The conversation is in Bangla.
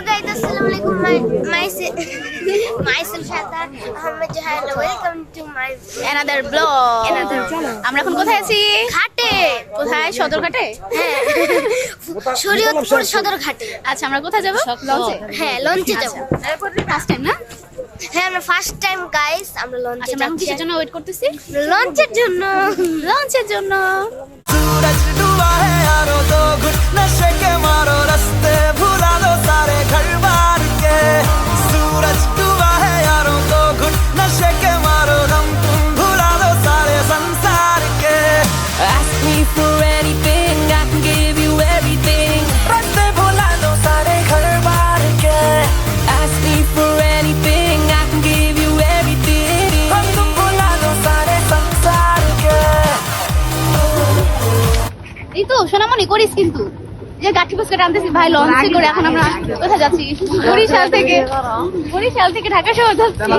guys, assalamu alaikum. My myself, Ahmed Jahal. Welcome to my another blog Another আমরা এখন কোথায় আছি? ঘাটে। কোথায়? সদরঘাটে হ্যাঁ। শরীয়তপুর সদর ঘাটে। আচ্ছা আমরা কোথায় যাব? লঞ্চে। হ্যাঁ লঞ্চে যাব। ফার্স্ট টাইম না? হ্যাঁ আমরা ফার্স্ট টাইম গাইস আমরা লঞ্চে আচ্ছা আমরা কিসের জন্য ওয়েট করতেছি? লঞ্চের জন্য। লঞ্চের জন্য। এই তো সোনামণি করিস কিন্তু। যে গাঠি ফুচকা আনতেছি ভাই লঞ্চে করে এখন আমরা কোথায় যাচ্ছি বরিশাল থেকে। বরিশাল থেকে ঢাকা শহর যাচ্ছি।